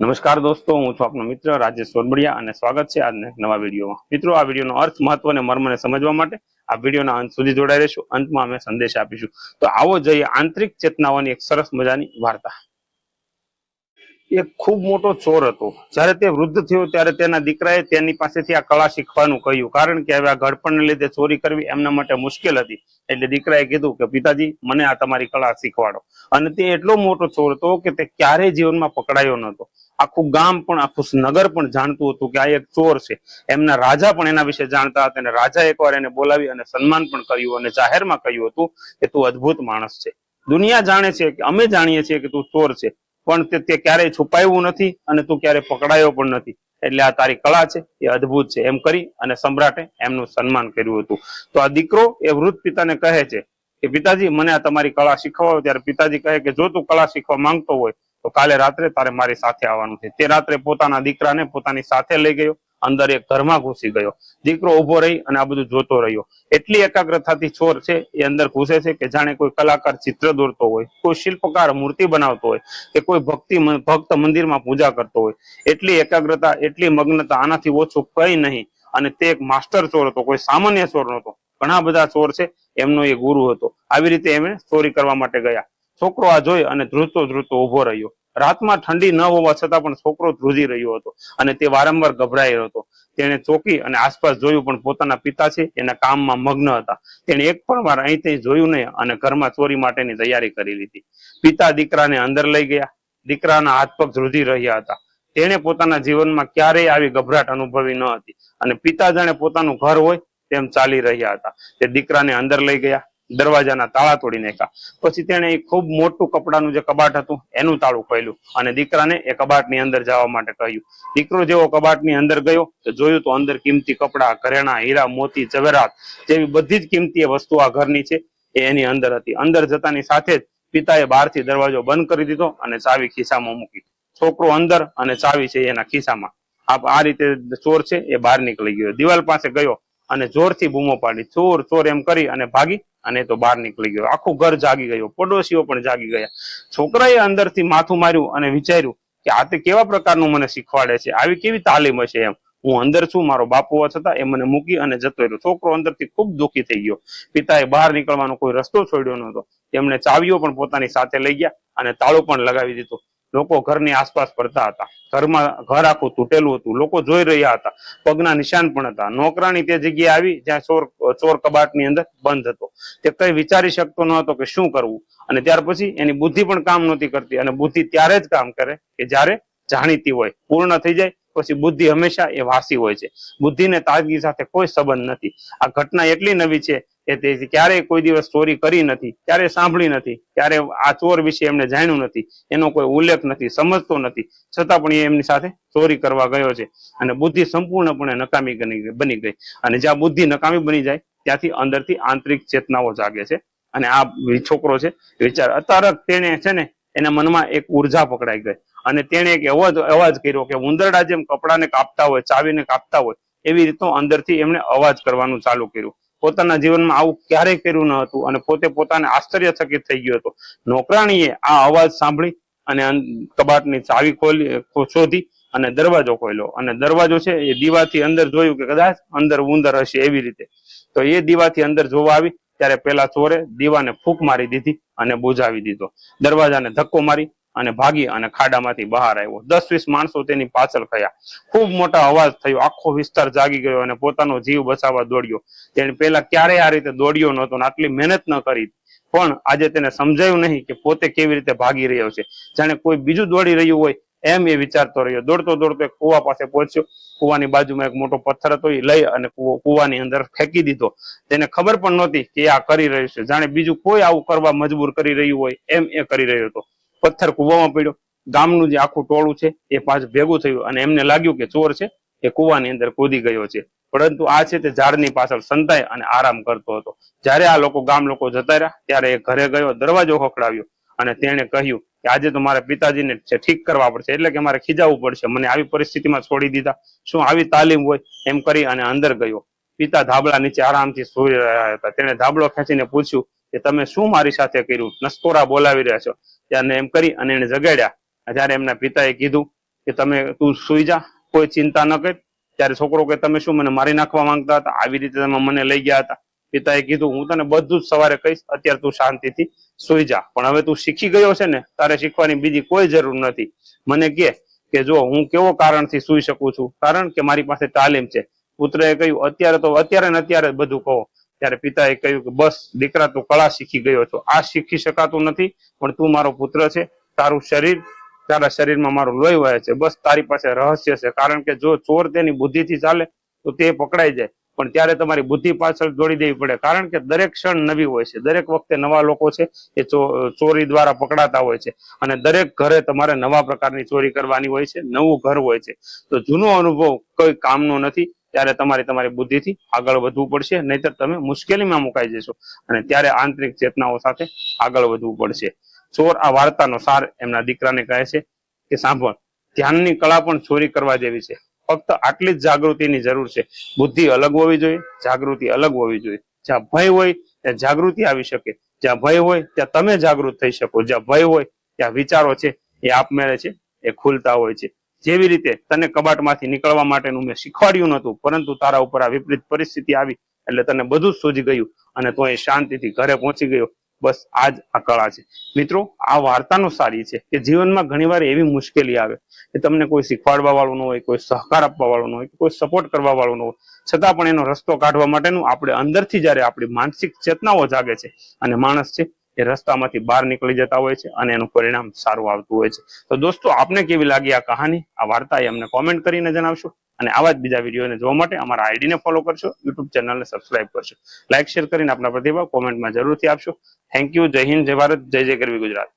નમસ્કાર દોસ્તો, હું છું આપનો મિત્ર રાજેશ સોરબડિયા અને સ્વાગત છે આજના નવા વિડીયોમાં. મિત્રો, આ વિડીયોનો અર્થ મહત્વ અને મર્મને સમજવા માટે આ વિડીયોના અંત સુધી જોડાઈ રહેશું. અંતમાં અમે સંદેશ આપીશું. તો આવો જઈએ આંતરિક ચેતનાઓની એક સરસ મજાની વાર્તા. એક ખૂબ મોટો ચોર હતો. જ્યારે તે વૃદ્ધ થયો ત્યારે તેના દીકરાએ તેની પાસેથી આ કળા શીખવાનું કહ્યું. કારણ કે હવે આ ઘડપણને લીધે ચોરી કરવી એમના માટે મુશ્કેલ હતી. એટલે દીકરાએ કીધું કે, પિતાજી, મને આ તમારી કળા શીખવાડો. અને તે એટલો મોટો ચોર હતો કે તે ક્યારેય જીવનમાં પકડાયો નહોતો. આખું ગામ પણ, આખું નગર પણ જાણતું હતું કે આ એક ચોર છે. એમના રાજા પણ એના વિશે જાણતા હતા. અને રાજા એકવાર એને બોલાવી અને સન્માન પણ કર્યું અને જાહેરમાં કહ્યું હતું કે, તું અદ્ભુત માણસ છે. દુનિયા જાણે છે કે, અમે જાણીએ છીએ કે તું ચોર છે. પણ તે ક્યારેય છુપાયું નથી અને તું ક્યારેય પકડાયો પણ નથી. એટલે આ તારી કળા છે, એ અદ્ભુત છે. એમ કરી અને સમ્રાટે એમનું સન્માન કર્યું હતું. તો આ દીકરો એ વૃદ્ધ પિતાને કહે છે કે, પિતાજી, મને આ તમારી કળા શીખવાડો. ત્યારે પિતાજી કહે કે, જો તું કળા શીખવા માંગતો હોય, તો કાલે રાત્રે તારે મારી સાથે આવવાનું છે. તે રાત્રે પોતાના દીકરાને પોતાની સાથે લઈ ગયો અંદર એક ઘરમાં ઘૂસી ગયો. દીકરો ઊભો રહી અને આ બધું જોતો રહ્યો. એટલી એકાગ્રતાથી ચોર છે, એ અંદર ઘૂસે છે કે જાણે કોઈ કલાકાર ચિત્ર દોરતો હોય, કોઈ શિલ્પકાર મૂર્તિ બનાવતો હોય, કે કોઈ ભક્તિ ભક્ત મંદિરમાં પૂજા કરતો હોય. એટલી એકાગ્રતા, એટલી મગ્નતા, આનાથી ઓછું કઈ નહીં. અને તે એક માસ્ટર ચોર હતો, કોઈ સામાન્ય ચોર નહોતો. ઘણા બધા ચોર છે, એમનો એ ગુરુ હતો. આવી રીતે એમણે ચોરી કરવા માટે ગયા. છોકરો આ જોઈ અને ધ્રુતો ધ્રુતો ઊભો રહ્યો. રાતમાં ઠંડી ન હોવા છતાં પણ છોકરો ધ્રુજી રહ્યો હતો અને તે વારંવાર ગભરાયો હતો. તેણે ચોકી અને આસપાસ જોયું પણ પોતાના પિતા છે, એના કામમાં મગ્ન હતા. તેણે એક પણ વાર અહીંથી જોયું નહીં અને ઘરમાં ચોરી માટેની તૈયારી કરી લીધી. પિતા દીકરાને અંદર લઈ ગયા. દીકરાના હાથ પગ ધ્રુજી રહ્યા હતા. તેણે પોતાના જીવનમાં ક્યારેય આવી ગભરાટ અનુભવી ન હતી અને પિતા જાણે પોતાનું ઘર હોય તેમ ચાલી રહ્યા હતા. તે દીકરાને અંદર લઈ ગયા. દરવાજાના તાળા તોડી નાખ્યા. પછી તેણે ખૂબ મોટું કપડાનું જે કબાટ હતું, એનું તાળું ખોલ્યું અને દીકરાને એ કબાટની અંદર જવા માટે કહ્યું. દીકરો જેવો કબાટની અંદર ગયો તો જોયું તો અંદર કિંમતી કપડા, ઘરેણા, હીરા, મોતી જવેરાત જેવી બધી જ કિંમતી વસ્તુ આ ઘરની છે, એ એની અંદર હતી. અંદર જતાની સાથે જ પિતાએ બહારથી દરવાજો બંધ કરી દીધો અને ચાવી ખિસ્સામાં મૂકી. છોકરો અંદર અને ચાવી છે એના ખિસ્સામાં. આ રીતે ચોર છે એ બહાર નીકળી ગયો. દિવાલ પાસે ગયો અને જોરથી બૂમો પાડી. ચોર ચોર એમ કરી અને ભાગી અને તો બહાર નીકળી ગયો. આખું ઘર જાગી ગયો. પડોશીઓ પણ જાગી ગયા. છોકરાએ અંદરથી માથું માર્યું અને વિચાર્યું કે આ તે કેવા પ્રકારનું મને શીખવાડે છે? આવી કેવી તાલીમ હશે એમ? હું અંદર છું, મારો બાપુ હોવા છતાં એ મને મૂકી અને જતો રહ્યો. છોકરો અંદરથી ખૂબ દુઃખી થઈ ગયો. પિતાએ બહાર નીકળવાનો કોઈ રસ્તો છોડ્યો નહોતો. તેમણે ચાવીઓ પણ પોતાની સાથે લઈ ગયા અને તાળું પણ લગાવી દીધું. લોકો ઘરની આસપાસ ફરતા હતા. ઘરમાં ઘર આખું તૂટેલું હતું. લોકો જોઈ રહ્યા હતા. પગના નિશાન પણ હતા. નોકરાણી તે જગ્યાએ આવી જ્યાં ચોર ચોર કબાટની અંદર બંધ હતો. તે કઈ વિચારી શકતો ન હતો કે શું કરવું. અને ત્યાર પછી એની બુદ્ધિ પણ કામ નહોતી કરતી. અને બુદ્ધિ ત્યારે જ કામ કરે કે જ્યારે જાણીતી હોય. પૂર્ણ થઈ જાય પછી બુદ્ધિ હંમેશા એ વાસી હોય છે. બુદ્ધિને તાજગી સાથે કોઈ સંબંધ નથી. આ ઘટના એટલી નવી છે કે તે ક્યારેય કોઈ દિવસ ચોરી કરી નથી ક્યારે સાંભળી નથી ક્યારે આ ચોર વિશે એમને જાણ્યું નથી, એનો કોઈ ઉલ્લેખ નથી, સમજતો નથી. છતાં પણ એ એમની સાથે ચોરી કરવા ગયો છે અને બુદ્ધિ સંપૂર્ણપણે નકામી બની ગઈ. અને જ્યાં બુદ્ધિ નકામી બની જાય, ત્યાંથી અંદરથી આંતરિક ચેતનાઓ જાગે છે. અને આ છોકરો છે વિચાર અતારક તેને છે ને, એના મનમાં એક ઊર્જા પકડાઈ ગઈ. અને તેણે એક એવો અવાજ કર્યો કે ઉંદરડા જેમ કપડાને કાપતા હોય, ચાવીને કાપતા હોય, એવી રીતનો અંદરથી એમણે અવાજ કરવાનું ચાલુ કર્યું. પોતાના જીવનમાં આવું ક્યારેય કર્યું ન હતું અને પોતે પોતાને આશ્ચર્યચકિત થઈ ગયો હતો. નોકરાણીએ આ અવાજ સાંભળી અને કબાટની ચાવી ખોલી શોધી અને દરવાજો ખોલ્યો. અને દરવાજો છે એ દીવાથી અંદર જોયું કે કદાચ અંદર ઉંદર હશે એવી રીતે. તો એ દીવાથી અંદર જોવા આવી, ત્યારે પેલા ચોરે દીવાને ફૂંક મારી દીધી અને બુજાવી દીધો. દરવાજાને ધક્કો મારી અને ભાગી અને ખાડામાંથી બહાર આવ્યો. દસ વીસ માણસો તેની પાછળ થયા. ખૂબ મોટા અવાજ થયો. આખો વિસ્તાર જાગી ગયો અને પોતાનો જીવ બચાવવા દોડ્યો. તેને પેલા ક્યારેય આ રીતે દોડ્યો નહોતો આટલી મહેનત ન કરી. પણ આજે તેને સમજાયું નહીં કે પોતે કેવી રીતે ભાગી રહ્યો છે. જાણે કોઈ બીજું દોડી રહ્યું હોય એમ એ વિચારતો રહ્યો. દોડતો દોડતો એક કુવા પાસે પહોંચ્યો. કુવાની બાજુમાં એક મોટો પથ્થર હતો. એ લઈ અને કુવાની અંદર ફેંકી દીધો. તેને ખબર પણ નહોતી કે આ કરી રહ્યું છે. જાણે બીજું કોઈ આવું કરવા મજબૂર કરી રહ્યું હોય એમ એ કરી રહ્યો હતો. પથ્થર કુવામાં પડ્યો. ગામનું જે આખું ટોળું છે, એ પાછું ભેગું થયું અને એમને લાગ્યું કે ચોર છે, એ કૂવાની અંદર કૂદી ગયો છે. પરંતુ આ છે તે ઝાડની પાછળ સંતાય અને આરામ કરતો હતો. જ્યારે આ લોકો ગામ લોકો જતા રહ્યા, ત્યારે એ ઘરે ગયો, દરવાજો ખખડાવ્યો અને તેણે કહ્યું કે આજે તો મારા પિતાજીને ઠીક કરવા પડશે, એટલે કે મારે ખીજાવવું પડશે. મને આવી પરિસ્થિતિમાં છોડી દીધા. શું આવી તાલીમ હોય? એમ કરી અને અંદર ગયો. પિતા ધાબળા નીચે આરામથી સૂઈ રહ્યા હતા. તેણે ધાબળો ખેંચીને પૂછ્યું કે તમે શું મારી સાથે કર્યું? નસ્તોરા બોલાવી રહ્યા છો. ત્યારે એમ કરી અને એને જગાડ્યા. જયારે એમના પિતાએ કીધું કે તમે તું સુઈ જા, કોઈ ચિંતા ન કર. ત્યારે છોકરો કે, તમે શું મને મારી નાખવા માંગતા હતા? આવી રીતે તમે મને લઈ ગયા હતા. પિતાએ કીધું, હું તને બધું જ સવારે કહીશ. અત્યારે તું શાંતિથી સુઈ જા. પણ હવે તું શીખી ગયો છે ને, તારે શીખવાની બીજી કોઈ જરૂર નથી. મને કે કે જો હું કેવો કારણથી સુઈ શકું છું? કારણ કે મારી પાસે તાલીમ છે. પુત્રએ કહ્યું, અત્યારે તો અત્યારે ને અત્યારે બધું કહો. ત્યારે પિતાએ કહ્યું કે બસ, દીકરા તું કળા શીખી ગયો છો. આ શીખી શકાતું નથી, પણ તું મારો પુત્ર છે, તારું શરીર, તારા શરીરમાં મારું લોહી વહે છે. બસ તારી પાસે રહસ્ય છે, કારણ કે જો ચોર તેની બુદ્ધિથી ચાલે, તો તે પકડાઈ જાય. પણ ત્યારે તમારી બુદ્ધિ પાછળ દોડી દેવી પડે. કારણ કે દરેક ક્ષણ નવી હોય છે. દરેક વખતે નવા લોકો છે, એ ચોરી દ્વારા પકડાતા હોય છે. અને દરેક ઘરે તમારે નવા પ્રકારની ચોરી કરવાની હોય છે, નવું ઘર હોય છે. તો જૂનો અનુભવ કોઈ કામનો નથી. ત્યારે તમારે તમારી બુદ્ધિથી આગળ વધવું પડશે, નહીતર તમે મુશ્કેલીમાં મુકાઈ જશો અને ત્યારે આંતરિક ચેતનાઓ સાથે આગળ વધવું પડશે. ચોર આ વાર્તાનો સાર એમના દીકરાને કહે છે કે સાંભળ, ધ્યાનની કળા પણ ચોરી કરવા જેવી છે. ફક્ત આટલી જ જાગૃતિની જરૂર છે. બુદ્ધિ અલગ હોવી જોઈએ, જાગૃતિ અલગ હોવી જોઈએ. જ્યાં ભય હોય, ત્યાં જાગૃતિ આવી શકે. જ્યાં ભય હોય, ત્યાં તમે જાગૃત થઈ શકો. જ્યાં ભય હોય, ત્યાં વિચારો છે, એ આપમેળે છે, એ ખુલતા હોય છે. જેવી રીતે તને કબાટમાંથી નીકળવા માટેનું મેં શીખવાડ્યું નતું પરંતુ તારા ઉપર આ વિપરીત પરિસ્થિતિ આવી એટલે તને બધું જ સૂજી ગયું અને તો એ શાંતિથી ઘરે પહોંચી ગયો. બસ આ જ આ કળા છે. મિત્રો, આ વાર્તાનો સારી છે કે જીવનમાં ઘણીવાર એવી મુશ્કેલી આવે કે તમને કોઈ શીખવાડવા વાળું ન હોય, કોઈ સહકાર આપવા વાળું ન હોય કોઈ સપોર્ટ કરવા વાળું ન હોય. છતાં પણ એનો રસ્તો કાઢવા માટેનું આપણે અંદરથી જ્યારે આપણી માનસિક ચેતનાઓ જાગે છે અને માણસ છે એ રસ્તામાંથી બહાર નીકળી જતા હોય છે અને એનું પરિણામ સારું આવતું હોય છે. તો દોસ્તો, આપને કેવી લાગી આ કહાની? આ વાર્તા એ અમને કોમેન્ટ કરીને જણાવશો અને આવા જ બીજા વિડીયોને જોવા માટે અમારા આઈડીને ફોલો કરશો યુટ્યુબ ચેનલને સબસ્ક્રાઇબ કરશો. લાઇક શેર કરીને આપના પ્રતિભાવ કોમેન્ટમાં જરૂરથી આપશો. થેન્ક યુ જય હિન્દ, જય ભારત, જય જય કરવી ગુજરાત.